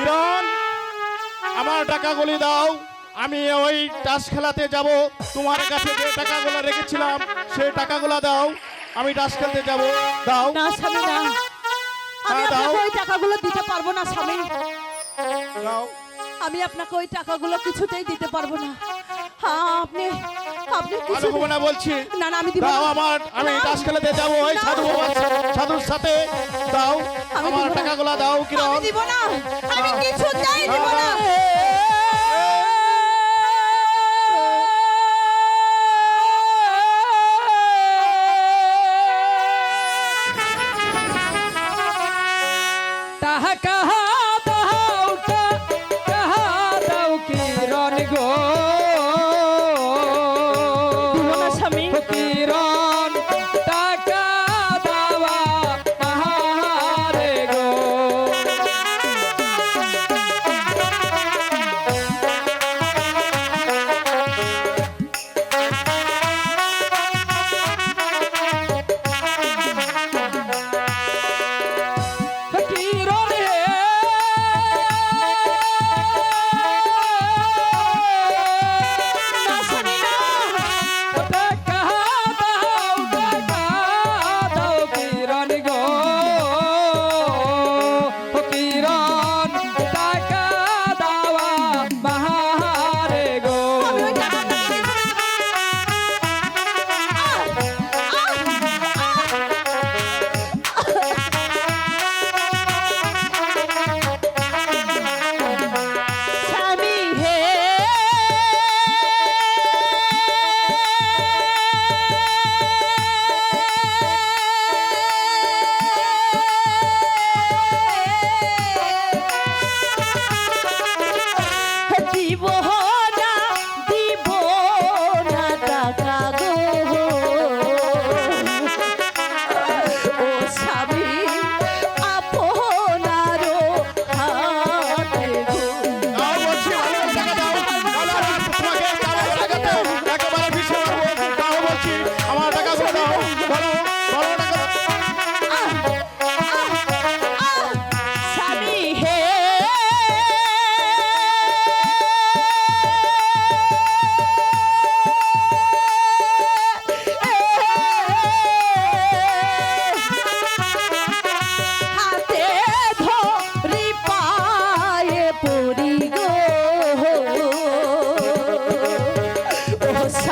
কিরণ আমার টাকাগুলি দাও। আমি ওই টাস খেলাতে যাব। তোমার কাছে যে টাকাগুলো রেখেছিলাম সেই টাকাগুলো দাও। আমি টাস খেলতে যাব। দাও। না স্বামী না। আমি হ্যাঁ, দাও। আপনাকে ওই টাকাগুলো দিতে পারব না স্বামী। দাও। আমি আপনাকে ওই টাকাগুলো কিছুতেই দিতে পারব না। হ্যাঁ আপনি আপনি কিছু হবে না বলছি। না না আমি দিব দাও আমার আমি খেলাতে যাব ওই সাধু বাবার সাধুর সাথে। দাও আমার টাকাগুলো দাও আমি কিরণ। দিব না। আমি কিছুতেই দিব না। তাহা না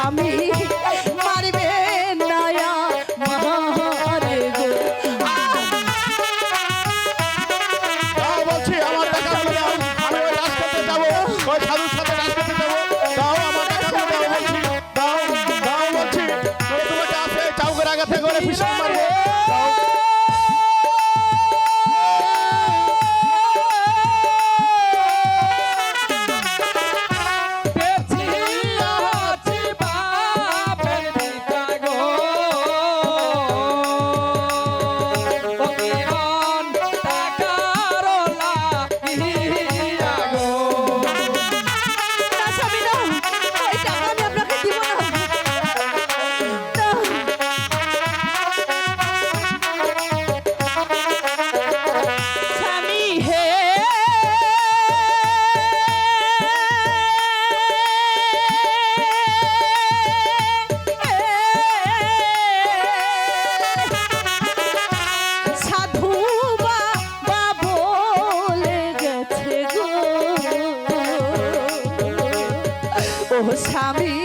আমি স্বামী